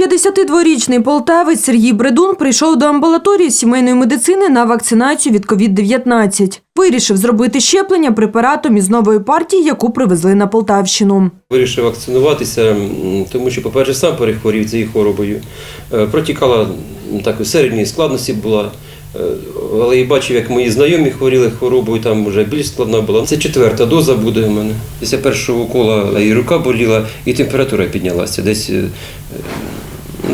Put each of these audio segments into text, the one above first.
52-річний полтавець Сергій Бредун прийшов до амбулаторії сімейної медицини на вакцинацію від COVID-19. Вирішив зробити щеплення препаратом із нової партії, яку привезли на Полтавщину. Вирішив вакцинуватися, тому що, по-перше, сам перехворів цією хворобою. Е, Протікала так, середньої складності була. Е, Але і бачив, як мої знайомі хворіли хворобою, там вже більш складна була. Це четверта доза буде в мене. Після першого укола і рука боліла, і температура піднялася. Десь, е, е,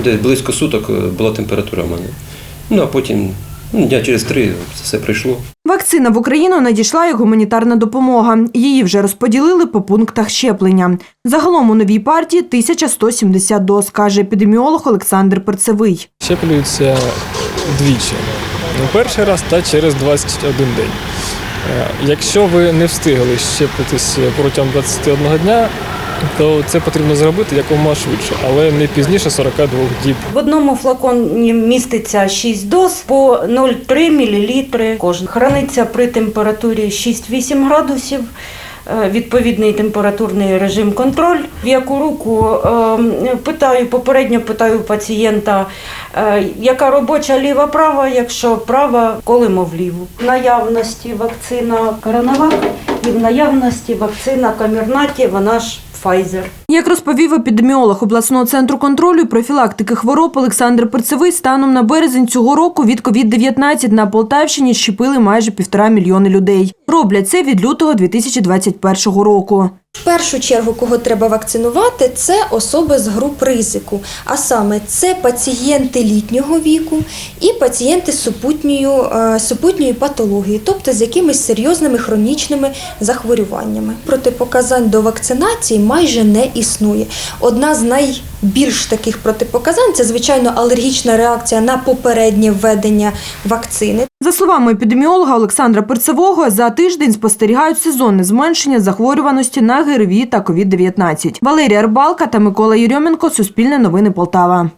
десь близько суток е, була температура в мене. Ну а потім ну, дня через три це все прийшло. Вакцина в Україну надійшла як гуманітарна допомога. Її вже розподілили по пунктах щеплення. Загалом у новій партії 1170 доз, каже епідеміолог Олександр Перцевий. щеплюються двічі. Ну, Перший раз та через 21 день. Е, Якщо ви не встигли щепитись протягом 21 дня, то це потрібно зробити якомога швидше, але не пізніше 42 діб. В одному флаконі міститься 6 доз по 0,3 мл кожен. Храниться при температурі 6-8 градусів. е, Відповідний температурний режим контроль. В яку руку е, питаю, попередньо питаю пацієнта, е, яка робоча ліва права, якщо права, колимо вліву. В наявності вакцина Коронавак і в наявності вакцина Камірнаті, вона ж Pfizer. Як розповів епідеміолог обласного центру контролю і профілактики хвороб Олександр Перцевий, станом на березень цього року від COVID-19 на Полтавщині щепили майже півтора мільйони людей. Роблять це від лютого 2021 року. В першу чергу, кого треба вакцинувати, це особи з груп ризику, а саме це пацієнти літнього віку і пацієнти з супутньою, е, супутньої патології, тобто з якимись серйозними хронічними захворюваннями. Протипоказань до вакцинації майже не існує. Одна з найбільш таких протипоказань це звичайно алергічна реакція на попереднє введення вакцини. За словами епідеміолога Олександра Перцевого, за тиждень спостерігають сезонне зменшення захворюваності на ГРВІ та COVID-19. Валерія Рбалка та Микола Єрьоменко. Суспільне новини Полтава.